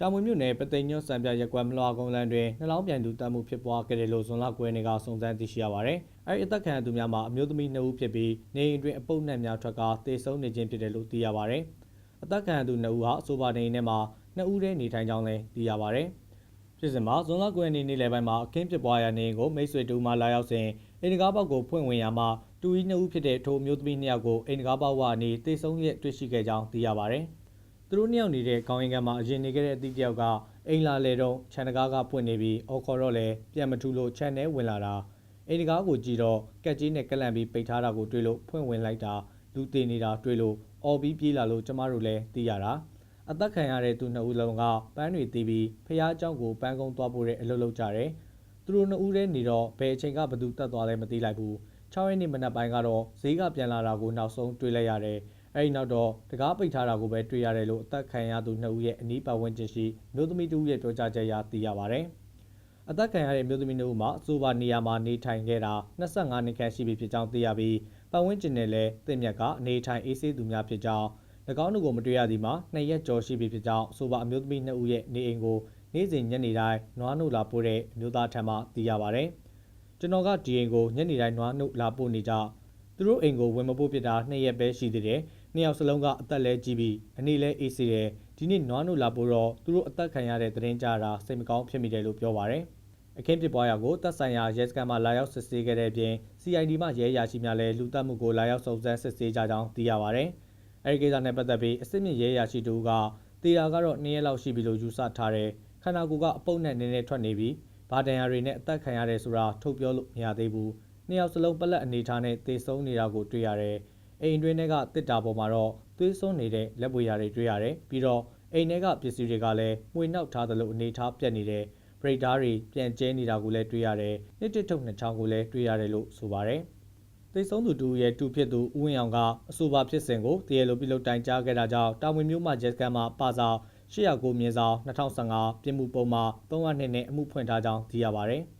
တာမွေမြို့နယ်ပသိမ်ညွတ်စံပြရက်ကွက်မလွာကုန်းလမ်းတွင်နှလောင်းပြန်သူတပ်မှုဖြစ်ပွားခဲ့တယ်လို့ဇွန်လ9ရက်နေ့ကစုံစမ်းသိရှိရပါတယ်။အဲဒီအသက်ခံရသူများမှာအမျိုးသမီး2ဦးဖြစ်ပြီးနေအိမ်တွင်အပုပ်နှံများထွက်ကတေဆုံးနေခြင်းဖြစ်တယ်လို့သိရပါတယ်။အသက်ခံရသူ2ဦးဟာအဆိုပါနေအိမ်ထဲမှာ2ဦးတည်းနေထိုင်ကြောင်းလည်းသိရပါတယ်။ဖြစ်စဉ်မှာဇွန်လ9ရက်နေ့နေ့လယ်ပိုင်းမှာအခင်းဖြစ်ပွားရာနေအိမ်ကိုမိတ်ဆွေတူမှလာရောက်စဉ်အိမ်ကားပေါက်ကိုဖွင့်ဝင်ရာမှာတူဤ2ဦးဖြစ်တဲ့ထိုအမျိုးသမီး2ယောက်ကိုအိမ်ကားပေါက်ဝအနေတေဆုံးရက်တွေ့ရှိခဲ့ကြောင်းသိရပါတယ်။ သူတို့နှစ်ယောက်နေတဲ့ကောင်းရင်ကံမှာအရင်နေခဲ့တဲ့အသည့်တယောက်ကအိမ်လာလေတော့ခြံတကားကပွင့်နေပြီးအော်ခေါ်တော့လည်းပြန်မထူလို့ခြံထဲဝင်လာတာအိမ်တကားကိုကြည့်တော့ကက်ကြီးနဲ့ကက်လန့်ပြီးပိတ်ထားတာကိုတွေ့လို့ဖွင့်ဝင်လိုက်တာလူတည်နေတာတွေ့လို့အော်ပြီးပြေးလာလို့ကျမတို့လည်းသိရတာအသက်ခံရတဲ့သူနှစ်ဦးလုံးကပန်းတွေတီးပြီးဖះเจ้าကိုပန်းကုန်းသွားဖို့တဲ့အလုပ်လုပ်ကြတယ်သူတို့နှစ်ဦးတည်းနေတော့ဘယ်အချိန်ကဘသူတက်သွားလဲမသိလိုက်ဘူး6ရက်နေ့မနက်ပိုင်းကတော့ဈေးကပြန်လာတာကိုနောက်ဆုံးတွေ့လိုက်ရတယ် အဲဒီနောက်တော့တကားပိတ်ထားတာကိုပဲတွေ့ရတယ်လို့အသက်ခံရသူနှစ်ဦးရဲ့အနီးပတ်ဝန်းကျင်ရှိမျိုးသမီးတူရဲ့ပြောကြားချက်အရသိရပါတယ်။အသက်ခံရတဲ့မျိုးသမီးနှစ်ဦးမှာအဆိုပါနေရာမှာနေထိုင်ခဲ့တာ25နှစ်ခန့်ရှိပြီဖြစ်ကြောင်းသိရပြီးပတ်ဝန်းကျင်နဲ့လည်းတင့်မြတ်ကအနေထိုင်အေးဆေးသူများဖြစ်ကြောင်း၎င်းတို့ကိုမတွေ့ရသည်မှာနှစ်ရက်ကျော်ရှိပြီဖြစ်ကြောင်းအဆိုပါအမျိုးသမီးနှစ်ဦးရဲ့နေအိမ်ကိုနေ့စဉ်ညနေတိုင်းနွားနို့လာပို့တဲ့အမျိုးသားထံမှသိရပါတယ်။ကျွန်တော်ကဒီအိမ်ကိုညနေတိုင်းနွားနို့လာပို့နေကြသူတို့အိမ်ကိုဝင်မပို့ဖြစ်တာနှစ်ရက်ပဲရှိသေးတယ်။ နှစ်ယောက်စလုံးကအသက်လဲကြီးပြီးအနေလဲအေးစေတယ်။ဒီနေ့နွားနို့လာပို့တော့သူတို့အသက်ခံရတဲ့သတင်းကြတာစိတ်မကောင်းဖြစ်မိတယ်လို့ပြောပါရယ်။အခင်းဖြစ်ပွားရာကိုတပ်ဆိုင်ရာရဲစခန်းမှလာရောက်စစ်ဆေးခဲ့တဲ့အပြင် CID မှရဲရရှိများလည်းလူတက်မှုကိုလာရောက်စုံစမ်းစစ်ဆေးကြကြောင်းသိရပါရယ်။အဲဒီကိစ္စနဲ့ပတ်သက်ပြီးအစစ်မြစ်ရဲရရှိတူကတေတာကတော့2ရက်လောက်ရှိပြီလို့ယူဆထားတယ်။ခန္ဓာကိုယ်ကအပုပ်နဲ့နည်းနည်းထွက်နေပြီးဘာတန်ရာတွေနဲ့အသက်ခံရတယ်ဆိုတာထုတ်ပြောလို့မရသေးဘူး။နှစ်ယောက်စလုံးပလက်အနေထားနဲ့တေဆုံးနေတာကိုတွေ့ရတယ်။ အိမ်တွင်းထဲကတစ်တာပေါ်မှာတော့သွေးစွန်းနေတဲ့လက်ပွေရာတွေတွေ့ရတယ်။ပြီးတော့အိမ်ထဲကပစ္စည်းတွေကလည်းမှွေနှောက်ထားသလိုအနေထားပြက်နေတယ်။ပရိတ်သားတွေပြန်ကျဲနေတာကိုလည်းတွေ့ရတယ်။နှစ်တစ်ထုပ်နှစ်ချောင်းကိုလည်းတွေ့ရတယ်လို့ဆိုပါတယ်။သိဆုံးသူတူရဲ့တူဖြစ်သူဦးဝင်းအောင်ကအဆိုပါဖြစ်စဉ်ကိုတရလိုပြုလုပ်တိုင်ကြားခဲ့တာကြောင့်တာဝန်မျိုးမှဂျက်ကန်မှပါစာ809မြင်းဆောင်2015ပြည်မှုပုံမှာ302နဲ့အမှုဖွင့်ထားကြောင်းသိရပါတယ်။